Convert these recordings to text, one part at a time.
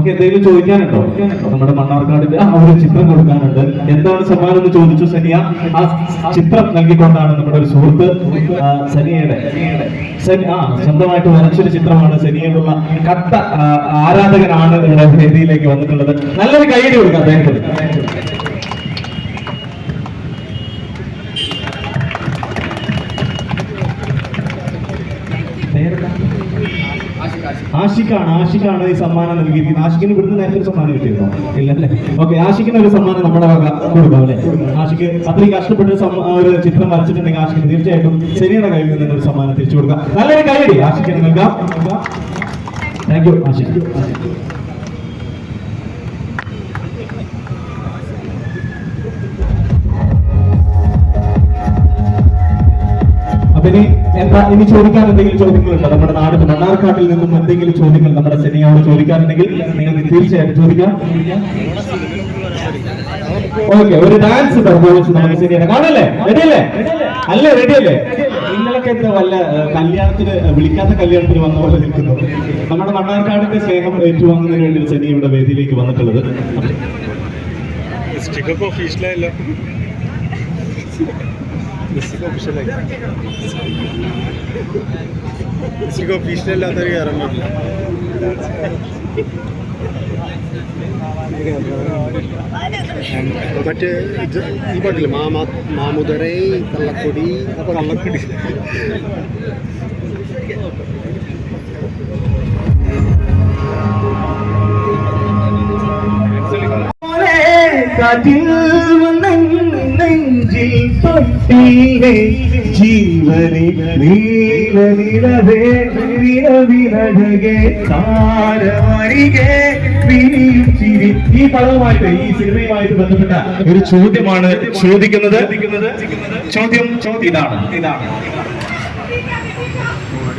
നമുക്ക് എന്തെങ്കിലും ചോദിക്കാനുണ്ടോ? നമ്മുടെ മണ്ണാർക്കാടിന്റെ ആ ഒരു ചിത്രം കൊടുക്കാനുണ്ട്. എന്താണ് സമ്മാനം എന്ന് ചോദിച്ചു സനിയ? ആ ചിത്രം നൽകിക്കൊണ്ടാണ് നമ്മുടെ ഒരു സുഹൃത്ത് സനിയയുടെ. സനി ആ സ്വന്തമായിട്ട് വരച്ചൊരു ചിത്രമാണ് സനിയോടുള്ള ആ, ആരാധകനാണ് ഇവിടെ വേദിയിലേക്ക് വന്നിട്ടുള്ളത്. നല്ലൊരു കൈയടി കൊടുക്കാം അദ്ദേഹത്തിന് ആഷിഖാണ് ആഷിഖാണ് ഈ സമ്മാനം നൽകിയിരിക്കുന്നത്. ആഷിഖിന് ഇവിടുന്ന് നേരത്തെ ഒരു സമ്മാനം കിട്ടിയിരുന്നോ? ഇല്ലല്ലേ? ഓക്കെ ആഷിഖിന് ഒരു സമ്മാനം നമ്മുടെ വക കൊടുക്കാം അല്ലെ? ആഷിഖ് അത്രയും കഷ്ടപ്പെട്ട് ഒരു ചിത്രം വരച്ചിട്ടുണ്ടെങ്കിൽ ആഷിഖിന് തീർച്ചയായിട്ടും ശരിയുടെ കയ്യിൽ നിന്ന് ഒരു സമ്മാനം തിരിച്ചു കൊടുക്കാം. നല്ലൊരു കൈയടി ആഷിഖിന് നൽകാം. താങ്ക് യു ആഷിഖ് അപ്പൊ ഇനി എന്താ ഇനി ചോദിക്കാൻ എന്തെങ്കിലും ചോദ്യങ്ങളുണ്ടോ? നമ്മുടെ നാട് മണ്ണാർക്കാട്ടിൽ നിന്നും എന്തെങ്കിലും ചോദ്യങ്ങൾ നമ്മുടെ സെനിയോട് ചോദിക്കാനുണ്ടെങ്കിൽ നിങ്ങൾക്ക് തീർച്ചയായിട്ടും ചോദിക്കാം. ഓക്കെ ഒരു ഡാൻസ് പെർഫോമൻസ് നമുക്ക് ശരിയാണ് കാണല്ലേ? റെഡിയല്ലേ അല്ലേ? റെഡിയല്ലേ നിങ്ങളൊക്കെ എന്താ വല്ല കല്യാണത്തിന് വിളിക്കാത്ത കല്യാണത്തിന് വന്ന പോലെ നിൽക്കുന്നു. നമ്മുടെ മണ്ണാർക്കാടിന്റെ സ്നേഹം ഏറ്റുവാങ്ങുന്നതിന് വേണ്ടി സെനി ഇവിടെ വേദിയിലേക്ക് വന്നിട്ടുള്ളത്. ഡിസ്ട്രിക്ട് ഒഫീഷ്യലായി ഡിസ്ട്രിക്ട് ഒഫീഷ്യലല്ലാത്തൊരു കയറാൻ പറ്റില്ല മറ്റേ ഈ പാട്ടില്ലേ? മാമാ മാമുതരൈ കള്ളക്കൊടി കള്ളക്കൊടി. നെഞ്ചിൽ നിലവേ ഈ പദവുമായിട്ട് ഈ സിനിമയുമായിട്ട് ബന്ധപ്പെട്ട ഒരു ചോദ്യമാണ് ചോദിക്കുന്നത്. ചോദ്യം ഇതാണ് ഇതാണ്.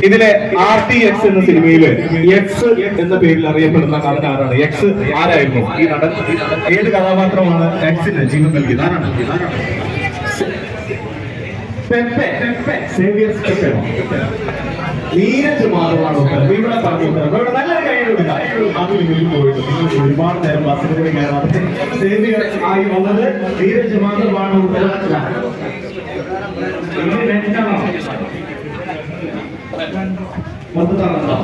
ഇതിലെ ആർ ടി എക്സ് എന്ന സിനിമയിൽ എക്സ് എന്ന പേരിൽ അറിയപ്പെടുന്ന നടൻ ആരാണ്? എക്സ് ആരായിരുന്നു? ഈ നടൻ. ഏത് കഥാപാത്രമാണ് എക്സിന് ജീവൻ നൽകിയത്? ആരാണ്? പെപ്പെ സേവിയർ പെപ്പെ നീരജ് മാറുവാണ് ഇവിടെ പറഞ്ഞു ഇവിടെ നല്ലൊരു കൈ കൊടുക്കാം അതിൽ ഇതിൽ പോയിട്ട് ഒരുപാട് നേരം ബസ്സിൽ കയറാതെ സേവിയർ ആയി വന്നത് നീരജ് രണ്ടാണോ മൊത്തത്താണോ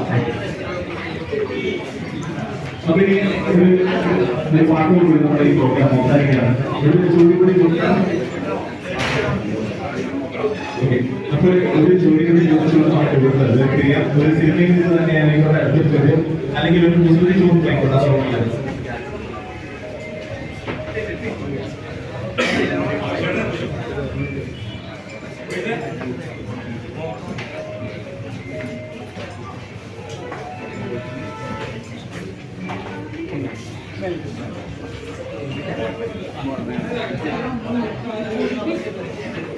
അപ്പൊ ഇനി ഒരു ഒരു പാട്ടോട് കൂടി നമ്മുടെ ഈ പ്രോഗ്രാം സംസാരിക്കുകയാണ്. ഒരു ചോദ്യം കൂടി ചോദിക്കാം അപ്പോൾ ഒരു ജോലിയുടെ ചോദിച്ചുകൊണ്ടാണ് കൊടുത്തത് ക്രിയ ഒരു സിനിമയിൽ നിന്ന് തന്നെയായിക്കോട്ടെ അടുത്തത് അല്ലെങ്കിൽ ഒരു പുതിയ ചോദ്യം ആയിക്കോട്ടെ അതുകൊണ്ടത് Thank you.